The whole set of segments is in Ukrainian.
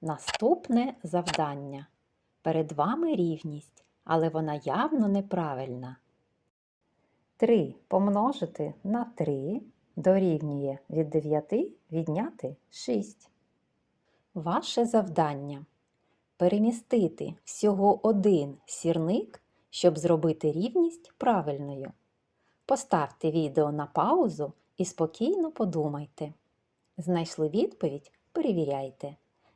Наступне завдання. Перед вами рівність, але вона явно неправильна. 3 помножити на 3 дорівнює від 9 відняти 6. Ваше завдання перемістити всього один сірник, щоб зробити рівність правильною. Поставте відео на паузу і спокійно подумайте. Знайшли відповідь? Перевіряйте.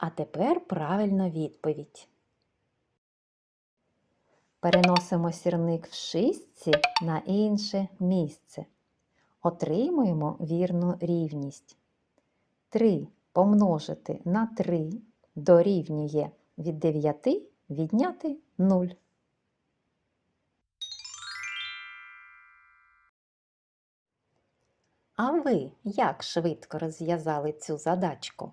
А тепер правильна відповідь. Переносимо сірник в шістці на інше місце. Отримуємо вірну рівність. 3 помножити на 3 дорівнює від 9 відняти 0. А ви як швидко розв'язали цю задачку?